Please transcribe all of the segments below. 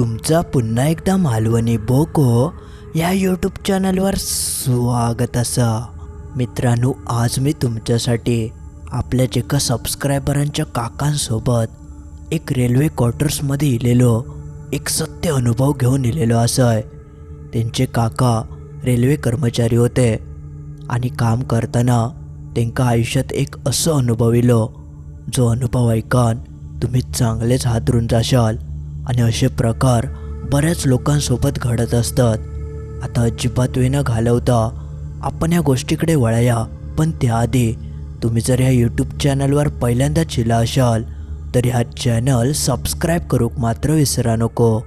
तुमचा पुन्हा एकदा मालवणी बोको या यूट्यूब चॅनलवर स्वागत असा. मित्रांनो आज मी तुमच्यासाठी आपल्या एका सबस्क्रायबरांच्या काकांसोबत एक रेल्वे क्वार्टर्समध्ये इलेलो एक सत्य अनुभव घेऊन इलेलो असं आहे त्यांचे काका रेल्वे कर्मचारी होते आणि काम करताना त्यांका आयुष्यात एक असं अनुभव इलो. जो अनुभव ऐकून तुम्ही चांगलेच हादरून जाशाल. आणि असे प्रकार बऱ्याच लोकांसोबत घडत असतात. आता अजिबात वेळ न घालवता आपण या गोष्टीकडे वळया. पण त्याआधी तुम्ही जर ह्या यूट्यूब चॅनलवर पहिल्यांदा चिला असाल तर ह्या चॅनल सबस्क्राईब करूक मात्र विसरा नको.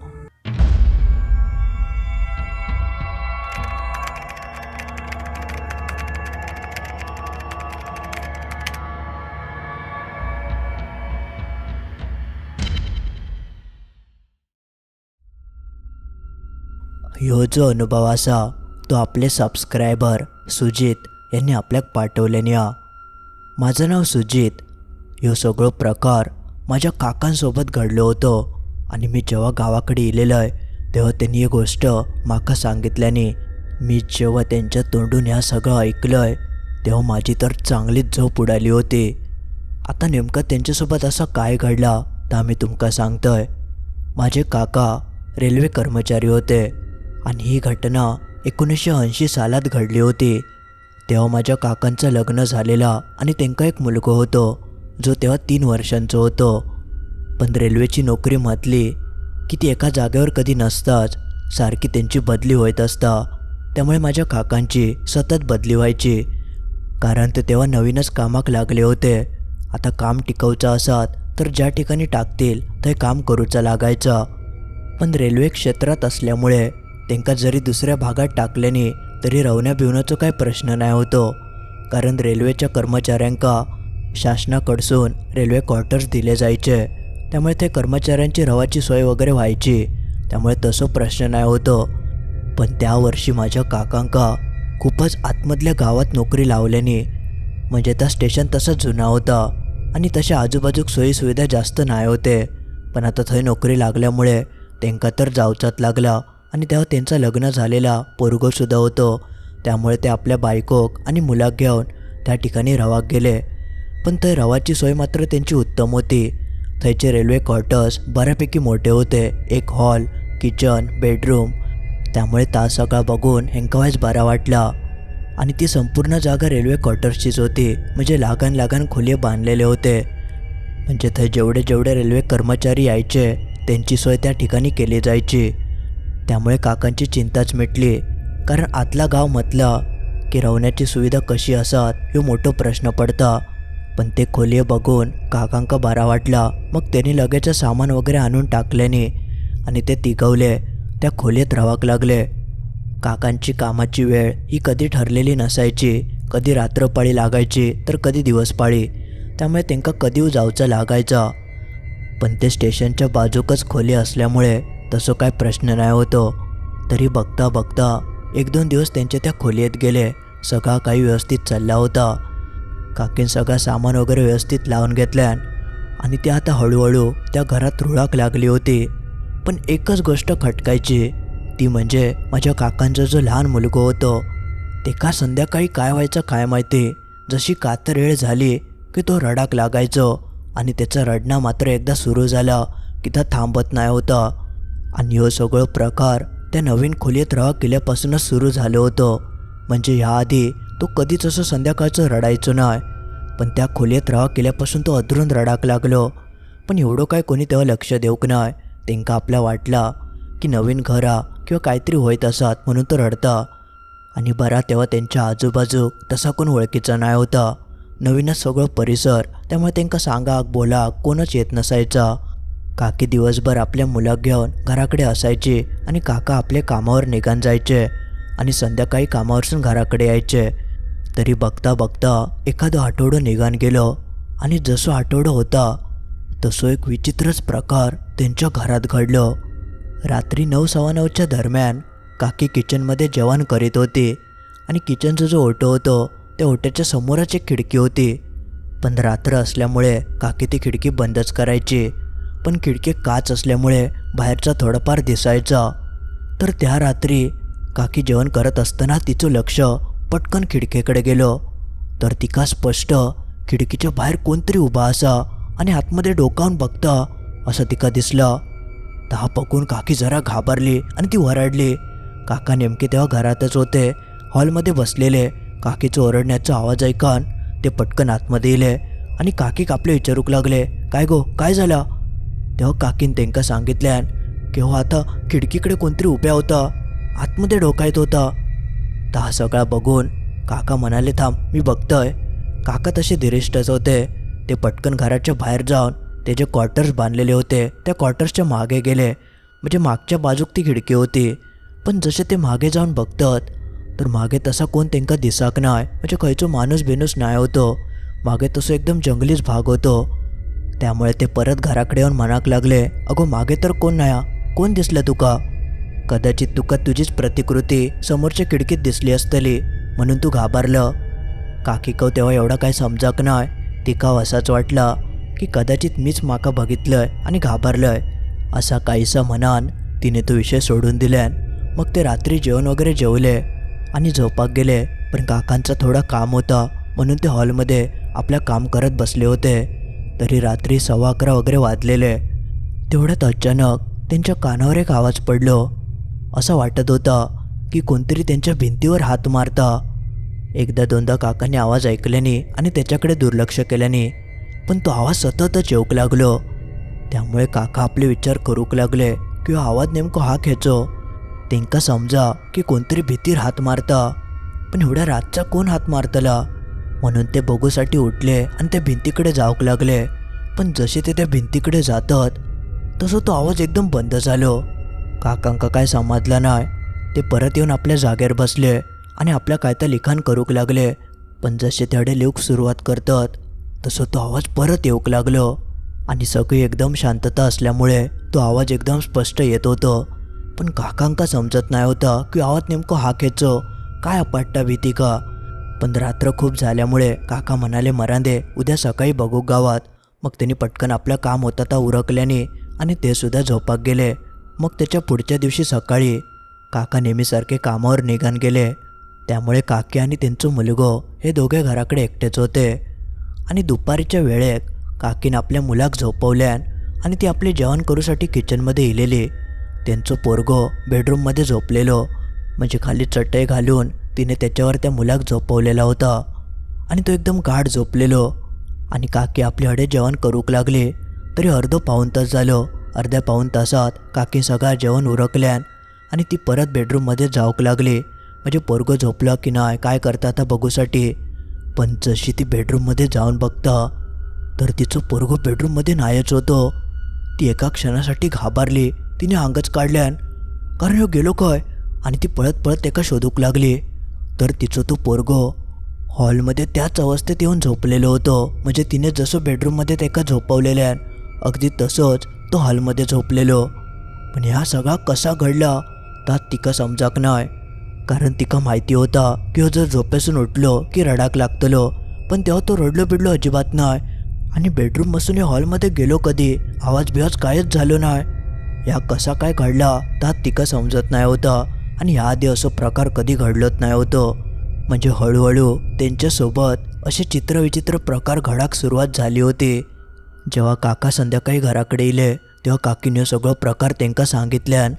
ह्यो जो अनुभव असा तो आपले सबस्क्रायबर सुजित यांनी आपल्याक पाठवल्याने हा माझं नाव सुजित. ह्यो सगळो प्रकार माझ्या काकांसोबत घडलो होतो आणि मी जेव्हा गावाकडे इलेलो आहे तेव्हा त्यांनी ही गोष्ट माका सांगितल्याने मी जेव्हा त्यांच्या तोंडून ह्या सगळं ऐकलं आहे तेव्हा माझी तर चांगलीच झोप उडाली होती. आता नेमकं त्यांच्यासोबत असं काय घडला तर मी तुमका सांगतोय. माझे काका रेल्वे कर्मचारी होते. आणि ही घटना एकोणीसशे ऐंशी सालात घडली होती. तेव्हा माझ्या काकांचं लग्न झालेला आणि त्यांका एक मुलगा होतो जो तेव्हा तीन वर्षांचं होतो. पण रेल्वेची नोकरी म्हटली की ती एका जागेवर कधी नसताच सारखी त्यांची बदली होत असता. त्यामुळे माझ्या काकांची सतत बदली व्हायची. कारण ते तेव्हा नवीनच कामाक लागले होते. आता काम टिकवचं असत तर ज्या ठिकाणी टाकतील ते काम करूचा लागायचा. पण रेल्वे क्षेत्रात असल्यामुळे त्यांका जरी दुसऱ्या भागात टाकल्याने तरी रवण्या बिवण्याचा काही प्रश्न नाही होतो. कारण रेल्वेच्या कर्मचाऱ्यांका शासनाकडसून रेल्वे क्वार्टर्स दिले जायचे. त्यामुळे ते कर्मचाऱ्यांची रवाची सोय वगैरे व्हायची. त्यामुळे तसं प्रश्न नाही होतो. पण त्या वर्षी माझ्या काकांका खूपच आतमधल्या गावात नोकरी लावल्याने म्हणजे त्या स्टेशन तसा जुना होता आणि तशा आजूबाजूक सोयीसुविधा जास्त नाही होते. पण आता थंय नोकरी लागल्यामुळे त्यांका तर जावचाच लागला. आणि तेव्हा त्यांचं लग्न झालेला पोरगोसुद्धा होतो. त्यामुळे ते आपल्या बायकोक आणि मुलाक घेऊन त्या ठिकाणी रवाक गेले. पण थंय रवाची सोय मात्र त्यांची उत्तम होती. थंयचे रेल्वे क्वार्टर्स बऱ्यापैकी मोठे होते. एक हॉल किचन बेडरूम. त्यामुळे तास सकाळ बघून हेंकावायच बरा वाटला. आणि ती संपूर्ण जागा रेल्वे क्वार्टर्सचीच होती. म्हणजे लागान लागान खोली बांधलेले होते. म्हणजे थंय जेवढे जेवढे रेल्वे कर्मचारी यायचे त्यांची सोय त्या ठिकाणी केली जायची. त्यामुळे काकांची चिंताच मिटली. कारण आतला गाव म्हटला की राहण्याची सुविधा कशी असत हे मोठो प्रश्न पडता. पण ते खोली बघून काकांका बरा वाटला. मग त्यांनी लगेच सामान वगैरे आणून टाकल्याने आणि ते तिघवले. त्या खोलीत राहावं लागले. काकांची कामाची वेळ ही कधी ठरलेली नसायची. कधी रात्रपाळी लागायची तर कधी दिवसपाळी. त्यामुळे त्यांका कधी जाऊचं लागायचा. पण ते स्टेशनच्या बाजूकच खोली असल्यामुळे तसं काय प्रश्न नाही होतो. तरी बघता बघता एक दोन दिवस त्यांच्या त्या खोलीत गेले. सगळा काही व्यवस्थित चालला होता. काकीन सगळं सामान वगैरे व्यवस्थित लावून घेतल्यान आणि ते आता हळूहळू त्या घरात रुळाक लागली होती. पण एकच गोष्ट खटकायची ती म्हणजे माझ्या काकांचा जो लहान मुलगा होतो ते का संध्याकाळी काय व्हायचं काय माहिती? जशी कातर वेळ झाली की तो रडाक लागायचो आणि त्याचं रडणं मात्र एकदा सुरू झाला की तर थांबत नाही होतं. आणि हो सगळं प्रकार त्या नवीन खोलीत रहा केल्यापासूनच सुरू झालं होतं. म्हणजे ह्याआधी तो कधीच असं संध्याकाळचं रडायचो नाही. पण त्या खोलीत रहा केल्यापासून तो अधरून रडाक लागलो. पण एवढं काय कोणी तेव्हा लक्ष देऊक नाही. त्यांका आपला वाटला की नवीन घरा किंवा काहीतरी होत असत म्हणून तो रडता. आणि बरा तेव्हा त्यांच्या आजूबाजू तसा कोण ओळखीचा नाही होता. नवीनच सगळं परिसर त्यामुळे त्यांका सांगाक बोलाक कोणच येत नसायचा. काकी दिवसभर आपल्या मुलाक घेऊन घराकडे असायची आणि काका आपल्या कामावर निघान जायचे आणि संध्याकाळी कामावरसून घराकडे यायचे. तरी बघता बघता एखादं आठवडं निघान गेलं आणि जसं आठवडं होता तसं एक विचित्रच प्रकार त्यांच्या घरात घडलं. रात्री नऊ सव्वा नऊच्या दरम्यान काकी किचनमध्ये जेवण करीत होती आणि किचनचा जो ओटो होतो त्या ओट्याच्या समोरच एक खिडकी होती. पण रात्र असल्यामुळे काकी ती खिडकी बंदच करायची. पण खिडकी काच असल्यामुळे बाहेरचा थोडंफार दिसायचा. तर त्या रात्री काकी जेवण करत असताना तिचं लक्ष पटकन खिडकीकडे गेलं. तर तिका स्पष्ट खिडकीच्या बाहेर कोणतरी उभा असा आणि आतमध्ये डोकावून बघता असं तिका दिसलं. दहा बघून काकी जरा घाबरली आणि ती वरडली काका नेमके तेव्हा घरातच होते. हॉलमध्ये बसलेले काकीचं ओरडण्याचा आवाज ऐकान ते पटकन आतमध्ये येले आणि काकी कापले विचारूक लागले काय गो काय झालं? तेव्हा काकीन त्यांका सांगितल्यान केव्हा हो, आता खिडकीकडे कोणतरी उभ्या होता. आतमध्ये डोकायत होता. तर हा सगळा बघून काका म्हणाले थांब मी बघतोय. काका तसे धीरिष्टच होते. ते पटकन घराच्या बाहेर जाऊन ते जे क्वार्टर्स बांधलेले होते. त्या क्वार्टर्सच्या मागे गेले. म्हणजे मागच्या बाजूक ती खिडकी होती. पण जसे ते मागे जाऊन बघतात तर मागे तसा कोण त्यांका दिसाक नाही. म्हणजे खंयचो माणूस बिनूस नाही होतो. मागे तसं एकदम जंगलीच भाग होतो. त्यामुळे ते परत घराकडे येऊन म्हणाक लागले. अगो मागे तर कोण नाही कोण दिसलं तुका? कदाचित तुका तुझीच प्रतिकृती समोरच्या खिडकीत दिसली असतली म्हणून तू घाबरलं. काकी कव तेव्हा एवढा काय समजाक नाही तिकाव असाच वाटला की कदाचित मीच माका बघितलंय आणि घाबरलंय. असा काहीसा म्हणान तिने तो विषय सोडून दिल्यान मग ते रात्री जेवण वगैरे जेवले आणि झोपाक गेले. पण काकांचा थोडा काम होता म्हणून ते हॉलमध्ये आपलं काम करत बसले होते. तरी रात्री सव्वा अकरा वगैरे वाजलेले. तेवढ्यात अचानक त्यांच्या कानावर एक आवाज पडलो. असं वाटत होता की कोणतरी त्यांच्या भिंतीवर हात मारता. एकदा दोनदा काकांनी आवाज ऐकल्याने आणि त्याच्याकडे दुर्लक्ष केल्याने पण तो आवाज सततच येऊक लागलो. त्यामुळे काका आपले विचार करूक लागले की आवाज नेमको हा खेचो. तेंका समजा की कोणतरी भीतीर हात मारता. पण एवढ्या रातचा कोण हात मारतला? म्हणून ते बघूसाठी उठले आणि त्या भिंतीकडे जाऊक लागले. पण जसे ते त्या भिंतीकडे जातात तसं तो आवाज एकदम बंद झालो. काकांका काय समजला नाही. ते परत येऊन आपल्या जागेवर बसले आणि आपल्या काय तर लिखाण करूक लागले. पण जसे तेवढे लिहूक सुरुवात करतात तसं तो आवाज परत येऊक लागलो. आणि सगळी एकदम शांतता असल्यामुळे तो आवाज एकदम स्पष्ट येत होतो. पण काकांका समजत नाही होता की आवाज नेमकं हा खेचो काय अपाट्टा भीती का? पण रात्र खूप झाल्यामुळे काका म्हणाले मरांदे उद्या सकाळी बघू गावात. मग त्यांनी पटकन आपलं काम होता ता उरकल्याने आणि ते सुद्धा झोपाक गेले. मग त्याच्या पुढच्या दिवशी सकाळी काका नेहमीसारखे कामावर निघान गेले. त्यामुळे काकी आणि त्यांचं मुलगो हे दोघे घराकडे एकटेच होते. आणि दुपारीच्या वेळेत काकीनं आपल्या मुलाक झोपवल्यान आणि ती आपले जेवण करूसाठी किचनमध्ये इलेली. त्यांचं पोरगो बेडरूममध्ये झोपलेलो. म्हणजे खाली चटई घालून तिने त्याच्यावर त्या मुलाक झोपवलेला होता. आणि तो एकदम गाढ झोपलेलो. आणि काकी आपले हडे जेवण करूक लागले. तरी अर्धो पाऊण तास झालो. अर्ध्या पाऊण तासात काकी सगळा जेवण उरकल्यान आणि ती परत बेडरूममध्ये जाऊक लागली. म्हणजे पोरगं झोपलं की नाही काय करता आता बघूसाठी. पण जशी ती बेडरूममध्ये जाऊन बघता तर तिचं पोरगं बेडरूममध्ये नाहीच होतं. ती एका क्षणासाठी घाबरली. तिने अंगच काढल्यान कारण ह्यो गेलो काय? आणि ती पळत पळत एका शोधूक लागली. तर तिचं तो पोरगो हॉलमध्ये त्याच अवस्थेत येऊन झोपलेलं होतं. म्हणजे तिने जसं बेडरूममध्ये त्याका आहे अगदी तसंच तो हॉलमध्ये झोपलेलो. पण ह्या सगळा कसा घडला तात तिका समजाक नाही कारण तिका माहिती होता की हो जर झोपेसून उठलो की रडाक लागतलो पण तेव्हा तो रडलो बिडलो अजिबात नाही आणि बेडरूम बसून या हॉलमध्ये गेलो कधी आवाज बिवाज कायच झालो नाही या कसा काय घडला तात तिका समजत नाही होता. आणि याआधी असं प्रकार कधी घडलत नाही होतं. म्हणजे हळूहळू त्यांच्यासोबत असे चित्रविचित्र प्रकार घडाक सुरुवात झाली होती. जेव्हा काका संध्याकाळी घराकडे येले तेव्हा काकीने सगळं प्रकार त्यांका सांगितल्यान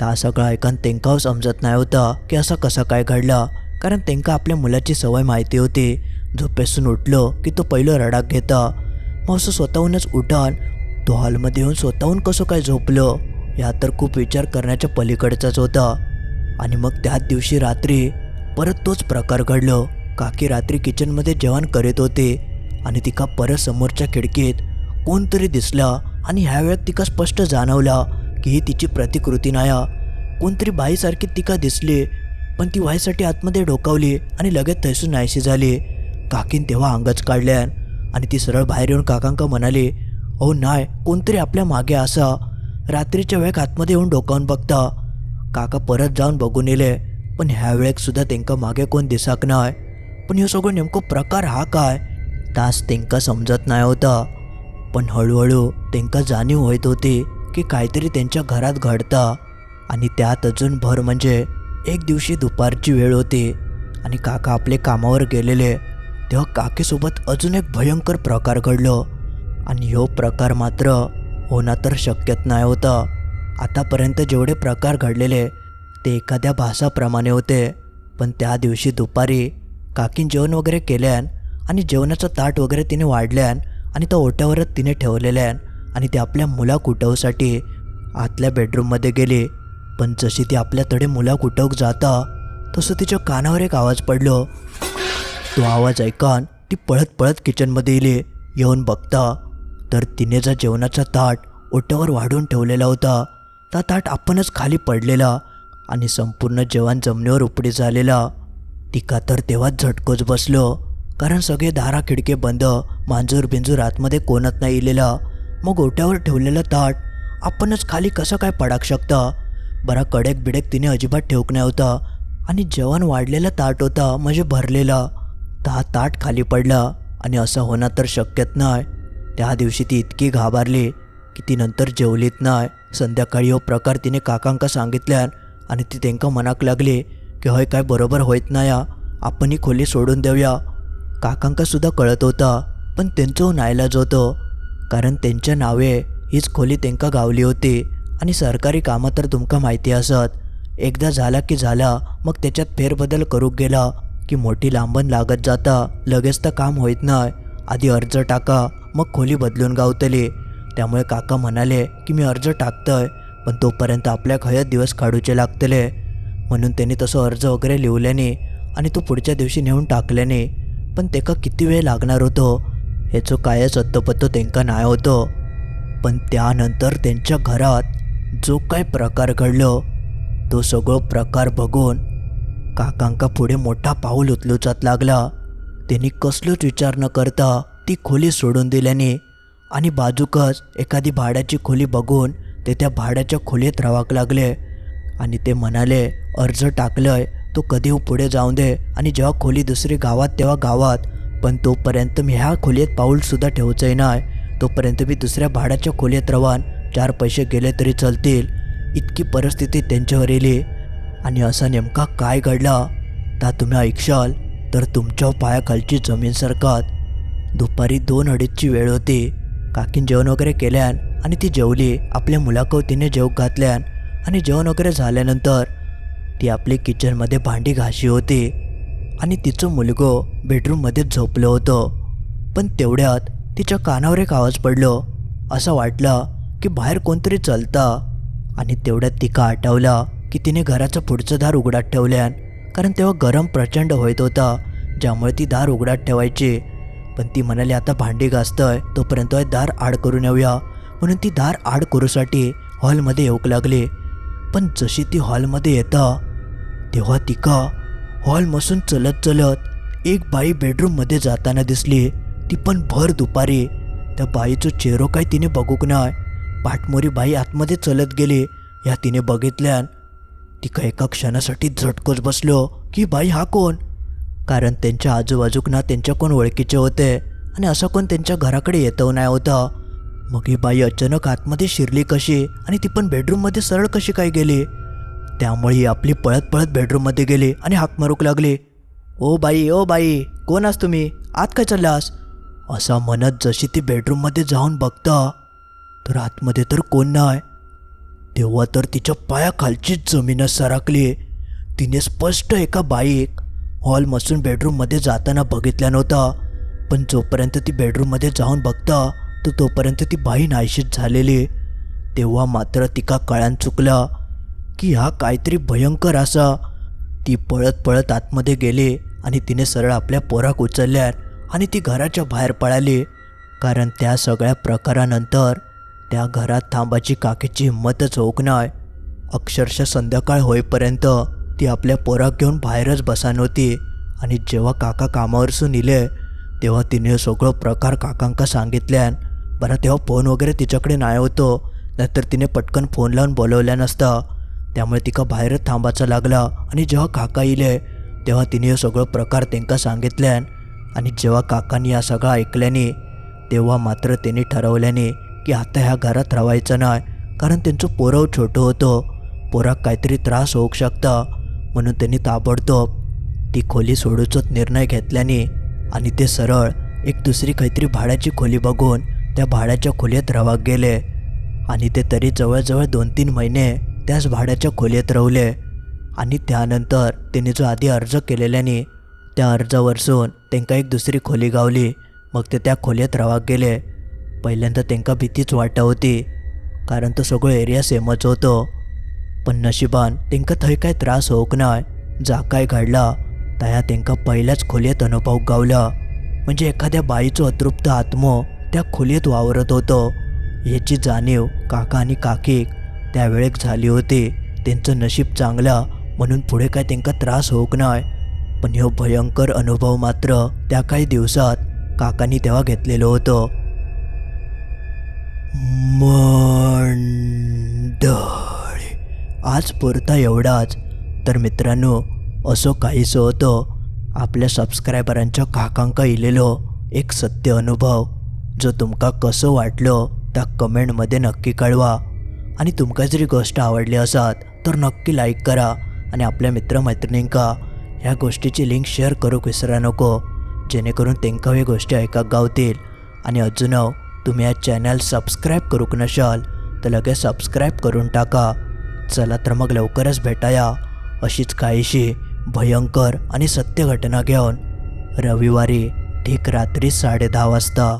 ता सगळं ऐकून तेंकाव समजत नाही होता की असा कसा काय घडला कारण त्यांका आपल्या मुलाची सवय माहिती होती. झोपेसून उठलो की तो पहिलं रडाक घेता. मग असं स्वतःहूनच उठाल तो हॉलमध्ये येऊन स्वतःहून कसं काय झोपलं या तर खूप विचार करण्याच्या पलीकडचाच होता. आणि मग त्याच दिवशी रात्री परत तोच प्रकार घडलो. काकी रात्री किचनमध्ये जेवण करीत होते आणि तिका परत समोरच्या खिडकीत कोणतरी दिसला आणि ह्या वेळेत तिका स्पष्ट जाणवला की ही तिची प्रतिकृती नाया. कोणतरी बाईसारखी तिका दिसली पण ती व्हायसाठी आतमध्ये डोकावली आणि लगेच थैसून नाहीशी झाली. काकीन तेव्हा अंगच काढल्यान आणि ती सरळ बाहेर येऊन काकांका म्हणाली अहो नाय कोणतरी आपल्या मागे असा. रात्रीच्या वेळेक आतमध्ये येऊन डोकावून बघता. काका परत जाऊन बघून येले. पण ह्या वेळेक सुद्धा तेंकां मागे कोण दिसाक नाय. पण ह्यो सगळं नेमको प्रकार हा काय? तास तेंकां समजत नाही होता. पण हळूहळू तेंकां जाणीव होत होती की काहीतरी त्यांच्या घरात घडतं. आणि त्यात अजून भर म्हणजे एक दिवशी दुपारची वेळ होती. आणि काका आपले कामावर गेलेले. तेव्हा काकीसोबत अजून एक भयंकर प्रकार घडलो. आणि ह्यो प्रकार मात्र होणं तर शक्यच नाही होतं. आतापर्यंत जेवढे प्रकार घडलेले ते एखाद्या भासाप्रमाणे होते. पण त्या दिवशी दुपारी काकीन जेवण वगैरे केल्यान आणि जेवणाचं ताट वगैरे तिने वाढल्यान आणि त्या ओट्यावरच तिने ठेवलेल्यान आणि ते आपल्या मुला कुटवसाठी आतल्या बेडरूममध्ये गेली. पण जशी ती आपल्या तडे मुला कुटवक जाता तसं तिच्या कानावर एक आवाज पडलो. तो आवाज ऐकान ती पळत पळत किचनमध्ये येली. येऊन बघता तर तिने जा जेवणाचा ताट ओट्यावर वाढून ठेवलेला होता त्या ताट आपणच खाली पडलेला आणि संपूर्ण जेवण जमिनीवर उपडी झालेला. तिका तर तेव्हाच झटकोच बसलो कारण सगळे दारा खिडके बंद मांजूर बिंजूर आतमध्ये कोणत नाही इलेला. मग ओट्यावर ठेवलेलं ताट आपणच खाली कसं काय पडाक शकता? बरा कडेक बिडेक तिने अजिबात ठेवक नव्हता होता आणि जेवण वाढलेलं ताट होता म्हणजे भरलेला. तर ताट खाली पडला आणि असं होणं तर शक्यच नाही. त्या दिवशी ती इतकी घाबरली की ती नंतर जेवलीत नाय. संध्याकाळी हो प्रकार तिने काकांका सांगितल्यान आणि ती तेंका मनाक लागली की हय काय बरोबर होत ना या आपण ही खोली सोडून देऊया. काकांका सुद्धा कळत होता पण त्यांचं नायलाज होतं कारण त्यांच्या नावे हीच खोली तेंका गावली होती आणि सरकारी कामं तर तुमका माहिती असत. एकदा झाला की झाला मग त्याच्यात फेरबदल करूक गेला की मोठी लांबण लागत जाता लगेच तर काम होत नाही आधी अर्ज टाका मग खोली बदलून गावतली. त्यामुळे काका म्हणाले की मी अर्ज टाकतोय पण तोपर्यंत आपल्या खयत दिवस काढूचे लागतले. म्हणून त्यांनी तसं अर्ज वगैरे लिवल्याने आणि तो पुढच्या दिवशी नेऊन टाकल्याने पण तेका किती वेळ लागणार होतो? ह्याचं कायच अत्तपत्तो त्यांका नाही होतो. पण त्यानंतर त्यांच्या घरात जो काय प्रकार घडलो तो सगळं प्रकार बघून काकांका पुढे मोठा पाऊल उचलूचात लागला. त्यांनी कसलोच विचार न करता ती खोली सोडून दिल्याने आणि बाजूकच एखादी भाड्याची खोली बघून ते त्या भाड्याच्या खोलीत राहावक लागले. आणि ते म्हणाले अर्ज टाकलंय तो कधी पुढे जाऊन दे. आणि जेव्हा खोली दुसरी गावात तेव्हा गावात. पण तोपर्यंत मी ह्या खोलीत पाऊलसुद्धा ठेवचंय नाही. तोपर्यंत मी दुसऱ्या भाड्याच्या खोलीत रवान. चार पैसे गेले तरी चालतील. इतकी परिस्थिती त्यांच्यावर येली. आणि असा नेमका काय घडला? ता तुम्ही ऐकशाल तर तुमच्या पायाखालची जमीन सरकात. दुपारी दोन अडीचची वेळ होती. काकीन जेवण वगैरे केल्यान आणि ती जेवली आपल्या मुलाकवतीने जेव घातल्यान आणि जेवण वगैरे झाल्यानंतर ती आपली किचनमध्ये भांडी घाशी होती आणि तिचं मुलगो बेडरूममध्ये झोपलं होतं. पण तेवढ्यात तिच्या कानावर एक आवाज पडलो. असं वाटलं की बाहेर कोणतरी चलता आणि तेवढ्यात तिका आठवला की तिने घराचं पुढचं दार उघडात ठेवल्यान कारण तेव्हा गरम प्रचंड होत होता ज्यामुळे ती दार उघडात ठेवायची. पण ती म्हणाली आता भांडी घासतंय तोपर्यंत दार आड करून येऊया. म्हणून ती दार आड करूसाठी हॉलमध्ये येऊक लागली. पण जशी ती हॉलमध्ये येता तेव्हा तिका हॉलमसून चलत चलत एक बाई बेडरूममध्ये जाताना दिसली. ती पण भर दुपारी. त्या बाईचं चेहरो काय तिने बघूक नाही पाठमोरी बाई आतमध्ये चलत गेली. या तिने बघितल्यान तिका एका क्षणासाठी झटकोच बसलो की बाई हा कोण? कारण त्यांच्या आजूबाजूक ना त्यांच्या कोण ओळखीचे होते आणि असं कोण त्यांच्या घराकडे येतं नाही होतं. मग ही बाई अचानक आतमध्ये शिरली कशी आणि ती पण बेडरूममध्ये सरळ कशी काय गेली? त्यामुळे ही आपली पळत पळत बेडरूममध्ये गेली आणि हाक मारूक लागली. ओ बाई ओ बाई कोण आस तुम्ही? आत काय चाललास? असा म्हणत जशी ती बेडरूममध्ये जाऊन बघतं तर आतमध्ये तर कोण नाही. तेव्हा तर तिच्या पायाखालचीच जमीनच सरकली. तिने स्पष्ट एका बाईक हॉलमधून बेडरूममध्ये जाताना बघितला नव्हता. पण जोपर्यंत ती बेडरूममध्ये जाऊन बघता तर तोपर्यंत ती बाई नाहीशीच झालेली. तेव्हा मात्र तिका कळ्यान चुकला की हा काहीतरी भयंकर असा. ती पळत पळत आतमध्ये गेली आणि तिने सरळ आपल्या पोराक उचलल्या आणि ती घराच्या बाहेर पळाली. कारण त्या सगळ्या प्रकारानंतर त्या घरात थांबाची काकीची हिंमतच होऊक नाही अक्षरशः संध्याकाळ होईपर्यंत ती आपल्या पोराक घेऊन बाहेरच बसा नव्हती आणि जेव्हा काका कामावरसून इले तेव्हा तिने हे सगळं प्रकार काकांका सांगितल्यान बरं तेव्हा फोन वगैरे तिच्याकडे नाही होतो नाहीतर तिने पटकन फोन लावून बोलवल्या नसता. त्यामुळे तिका बाहेरच थांबायचा लागला. आणि जेव्हा काका इले तेव्हा तिने हे सगळं प्रकार त्यांका सांगितल्यान आणि जेव्हा काकांनी या सगळं ऐकल्याने तेव्हा मात्र त्यांनी ठरवल्याने की आता ह्या घरात राहायचं नाही कारण त्यांचं पोरव छोटं होतं. पोराक काहीतरी त्रास होऊ शकता. म्हणून त्यांनी ताबडतोब ती खोली सोडूचोच निर्णय घेतल्याने आणि ते सरळ एक दुसरी काहीतरी भाड्याची खोली बघून त्या भाड्याच्या खोलीत रवा गेले. आणि ते तरी जवळजवळ दोन तीन महिने त्याच भाड्याच्या खोलीत रवले. आणि त्यानंतर त्यांनी जो आधी अर्ज केलेल्याने त्या अर्जावरसून त्यांका एक दुसरी खोली गावली. मग ते त्या खोलीत रावाक गेले. पहिल्यांदा त्यांका भीतीच वाटत होती कारण तो सगळो एरिया सेमच होतो. पण नशिबान तेंका थंय काय त्रास होऊक नाय. जा काय घडला त्या तेंका पहिल्याच खोलयेत अनुभव गावला. म्हणजे एखाद्या बाईचो अतृप्त आत्मो त्या खोलयेत वावरत होतो. याची जाणीव काका आणि काकीक त्यावेळेक झाली होती. त्यांचं नशीब चांगला म्हणून पुढे काय त्यांका त्रास होऊक नाय. पण ह्यो भयंकर अनुभव मात्र त्या काही दिवसात काकांनी तेव्हा घेतलेलो होतो. मंडळी आज पुरता एवढाच. तर मित्रांनो असो काहीसं होतं आपल्या सबस्क्रायबरांच्या काकांका इलेलो एक सत्य अनुभव जो तुमका कसं वाटलो त्या कमेंटमध्ये नक्की कळवा. आणि तुमका जरी गोष्ट आवडली असात तर नक्की लाईक करा. आणि आपल्या मित्रमैत्रिणींका ह्या गोष्टीची लिंक शेअर करूक विसरा नको. जेणेकरून तेंका ह्या गोष्टी ऐकाक गावतील. आणि अजून तुम्ही हा चॅनल सबस्क्राईब करूक नशाल तर लगेच सबस्क्राईब करून टाका. चला तर मग लवकरच भेटाया. अशीच काहीशी भयंकर आणि सत्य घटना घेऊन रविवारी ठीक रात्री साडे वाजता